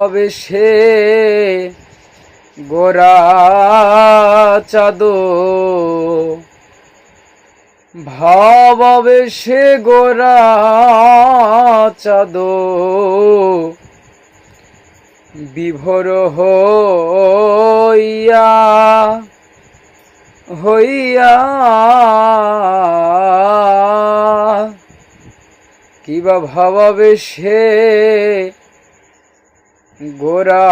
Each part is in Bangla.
হবে সে গোরা চাঁদ? ভাবে সে গোরা চাঁদ? বিভোর হইয়া হইয়া কিবা ভাবাবে সে গোরা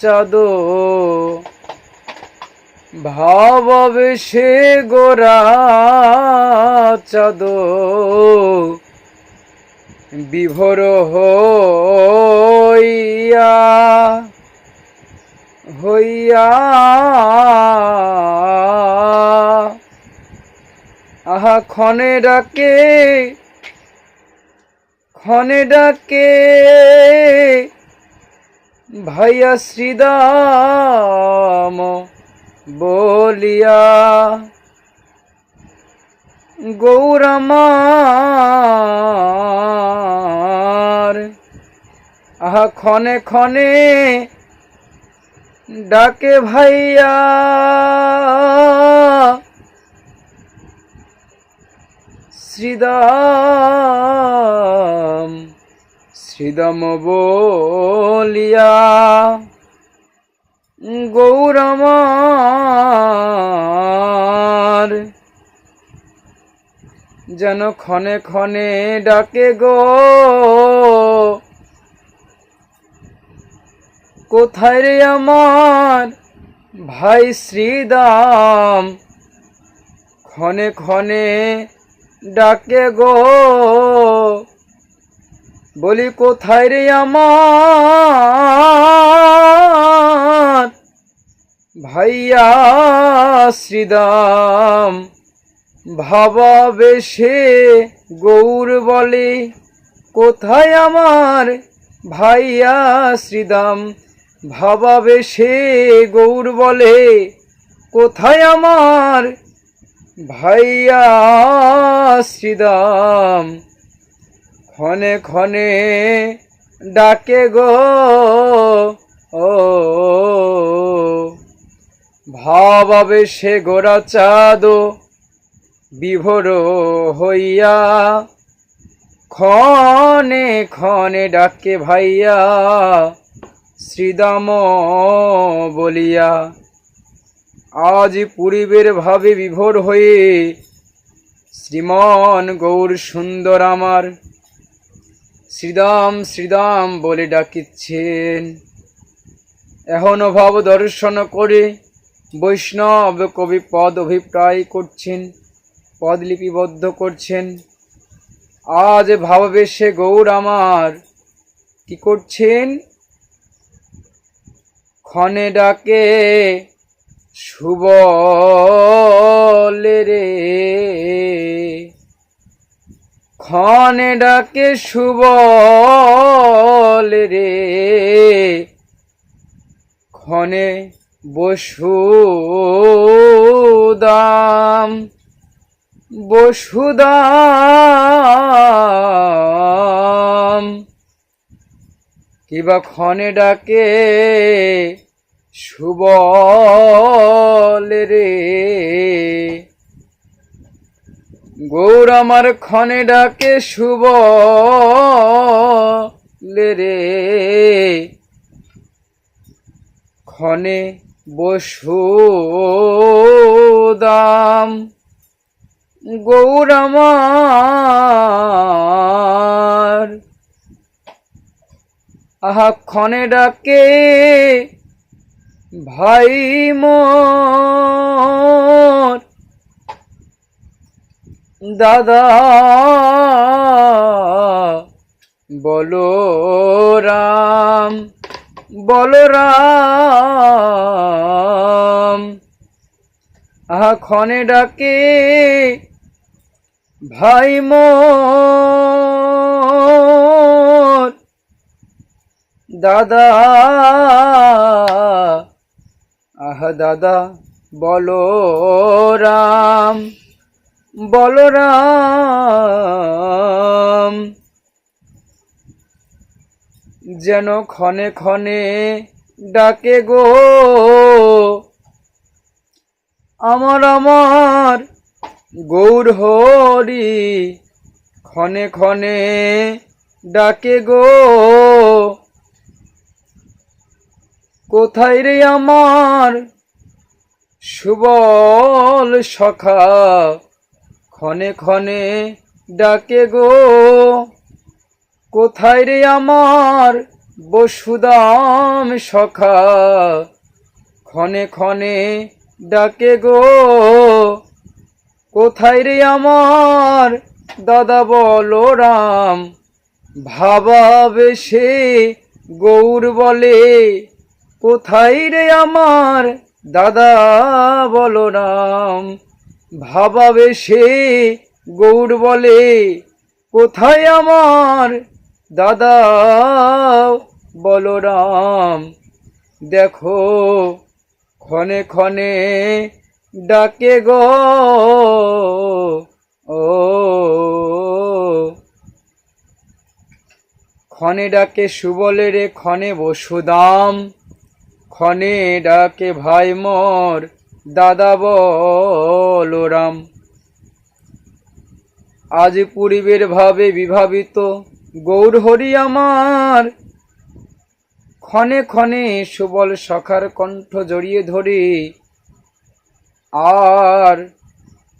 চাঁদ। ভাবাবে গোরা চাঁদ। বিভোর হইয়া হইয়া। আহা ক্ষণে ডাকে ক্ষণে ডাকে। ভাইয়া শ্রীদাম বলিয়া গৌরামার আহা ক্ষণে ক্ষণে ডাকে ভাইয়া। শ্রীদাম শ্রীদাম বলিয়া, গৌরমার যেন ক্ষণে ক্ষণে ডাকে গো। কোথায় রে আমার ভাই শ্রীদাম? ক্ষণে ক্ষণে ডাকে গো। বলি, কোথায় রে আমার ভাইয়া শ্রীদাম? ভাবা বেশে গৌর বলে, কোথায় আমার ভাইয়া শ্রীদাম? ভাবা বেশে গৌর বলে, কোথায় আমার ভাইয়া শ্রীদাম? ক্ষণে ক্ষণে ডাকে গো, ও। ভাবাবে সে গোরা চাঁদ বিভোর হইয়া। ক্ষণে ক্ষণে ডাকে ভাইয়া, শ্রীদাম বলিয়া, আজ পূর্বের ভাবে বিভোর হয়ে শ্রীমন গৌর সুন্দর আমার শ্রীদাম শ্রীদাম বলে ডাকিচ্ছেন। এখনও ভাব দর্শন করে বৈষ্ণব কবি পদ অভিপ্রায় করছেন, পদ লিপিবদ্ধ করছেন। আজ ভাববেশে গৌর আমার, কি করছেন? ক্ষণে ডাকে শুবলে রে। ক্ষণে ডাকে শুবলে রে। ক্ষণে বসুদাম বসুদাম কিবা ক্ষণে ডাকে সুবলে রে। গৌর আমার ক্ষণে ডাকে, শুভ রে। ক্ষণে বসুদাম গৌর আমার। আহা, ক্ষণে ডাকে, ভাই মোর দাদা, বলো রাম বলো রাম। আহা ক্ষণে ডাকে, ভাই মোর। দাদা, আহ দাদা, বলো রাম। বলরাম, যেন ক্ষণে ক্ষণে ডাকে গো। আমার আমার গৌর হরি, ক্ষণে ক্ষণে ডাকে গো। কোথায় রে আমার সুবল সখা? ক্ষণে ক্ষণে ডাকে গো। কোথায় রে আমার বসুদাম সখা? ক্ষণে ক্ষণে ডাকে গো। কোথায় রে আমার দাদা বলো রাম ভাবা বেশে গৌর বলে, কোথায় রে আমার দাদা বলো রাম সে গৌর বলে, কোথায় আমার দাদা বলরাম? দেখো, ক্ষণে ক্ষণে ডাকে গো, ও। ক্ষণে ডাকে সুবলে রে ক্ষণে বসুদাম, ক্ষণে ডাকে ভাই মোর দাদা বলরাম, আজ পূর্বের ভাবে বিভাবিত গৌর হরি আমার। ক্ষণে ক্ষণে সুবল সখার কণ্ঠ জড়িয়ে ধরে, আর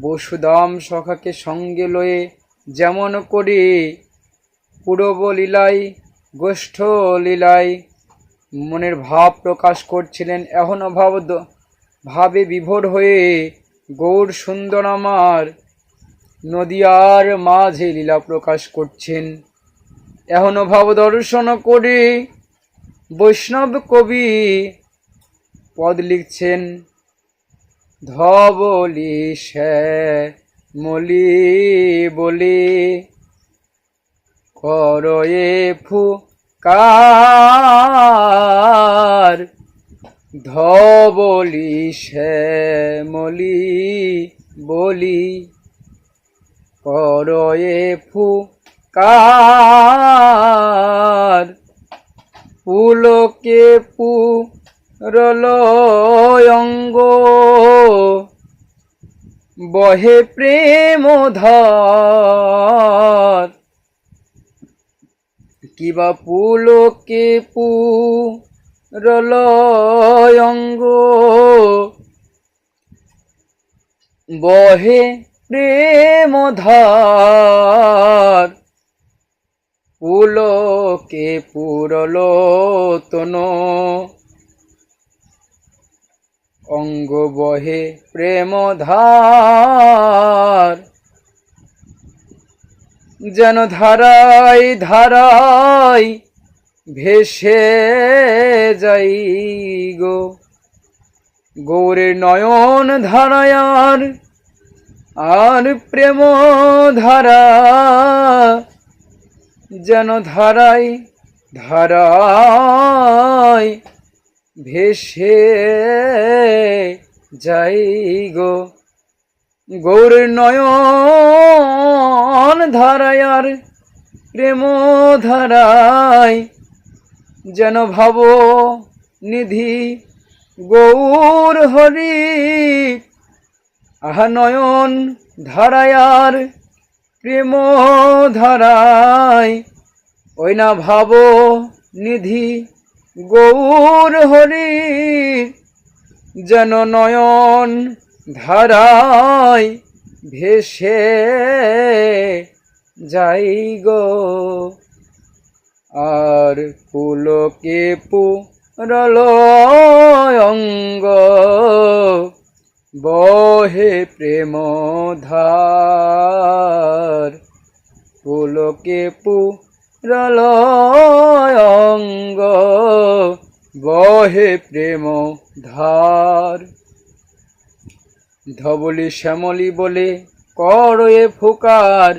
বসুদাম সখাকে সঙ্গে লয়ে যেমন করে পূরব লীলায় গোষ্ঠ লীলায় মনের ভাব প্রকাশ করছিলেন এখনও ভাব দ- ভাবে বিভোর হয়ে গৌর সুন্দর আমার নদিয়ার মাঝে লীলা প্রকাশ করছেন। এখনও ভাব দর্শন করে বৈষ্ণব কবি পদ লিখছেন, ধবলি মলি বলি, করয়ে ফুকার ধবলি মলি বলি করয়ে ফুকার। পুলকে পুরলয়ঙ্গ বহে প্রেম ধার। কিবা পুলকে পুরলয়ঙ্গ বহে প্রেম ধার পুলকে পুরলোতন অঙ্গ বহে প্রেম ধার যেন ধারাই ধারাই ভেসে যাই গো। গৌরের নয়ন ধারায়ার, আর প্রেম ধারা, যেন ধারাই ধারাই ভেসে যাই গো। গৌর নয়ন ধারায়ার, প্রেম ধারাই যেন ভাব নিধি গৌর হরি। আহা নয়ন ধারায়ার প্রেম ধারায়। ওই না ভাব নিধি গৌর হরি। যেন নয়ন ধারায় ভেসে যাই গো। আর পুলকে পুরলয়ঙ্গ বহে প্রেম ধার। পুলকে পুরলয়ঙ্গ বহে প্রেম ধার। ধবলি শ্যামলি বলে করয়ে ফুকার।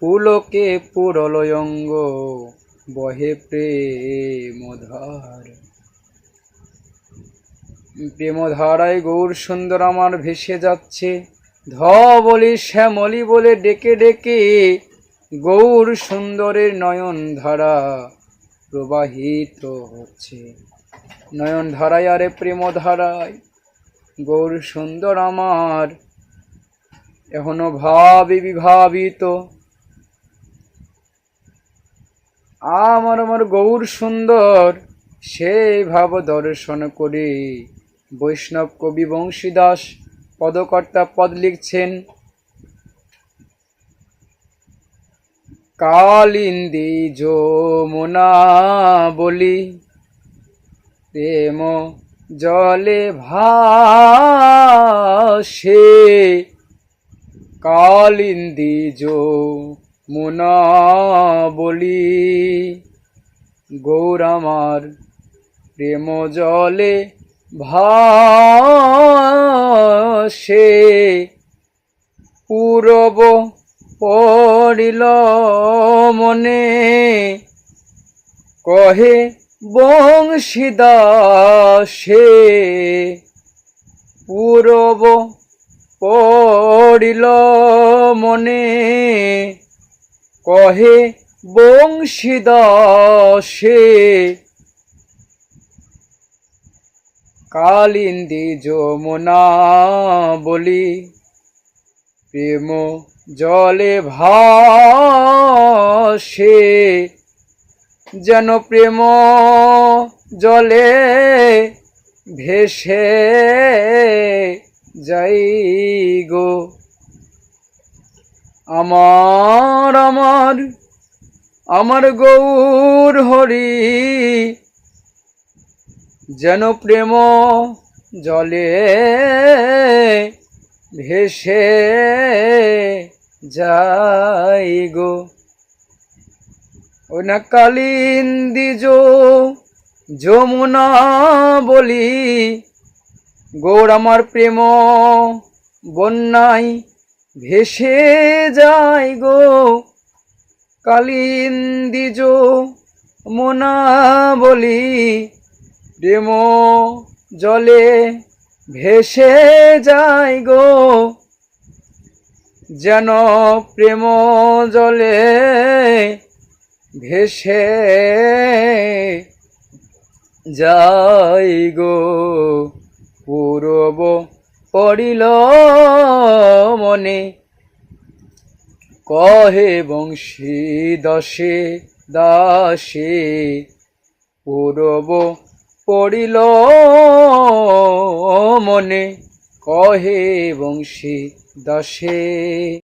পুলকে পুরলয়ঙ্গ বহে প্রেম ধার প্রেমধারায় গৌর সুন্দর আমার ভেসে যাচ্ছে। ধ বলি শ্যামলি বলে ডেকে ডেকে গৌর সুন্দরের নয়ন ধারা প্রবাহিত হচ্ছে। নয়ন ধারায় আরে প্রেম ধারায় গৌর সুন্দর আমার। এখনও ভাবে বিভাবিত আমার আমার গৌর সুন্দর সেই ভাব দর্শন করে। বৈষ্ণব কবি বংশীদাস পদকর্তা পদ লিখছেন, কালিন্দি যমুনা বলি, প্রেম জলে ভাসে। কালিন্দি যমুনা বলি গৌর আমার, প্রেম জলে ভাসে। পূরব পড়িল মনে, কহে বংশীদাসে। পূরব পড়িল মনে কহে বংশীদাসে কালিন্দি যমুনা বলি প্রেম জলে ভাসে। যেন প্রেম জলে ভেসে যাই গো। আমার আমার আমার গৌর হরি, যেন প্রেম জলে ভেসে যাই গো। ও না কালিন্দি যো যমুনা বলি, গৌর আমার প্রেম বন্যায় ভেসে যায় গো কালিন্দি যো মোনা বলি প্রেম জলে ভেসে যায় গো যেন প্রেম জলে ভেসে যাই গো পূরব পড়িল মনে। কহে বংশী দশে দাসে পূরব পড়িল মনে। কহে বংশী দশে।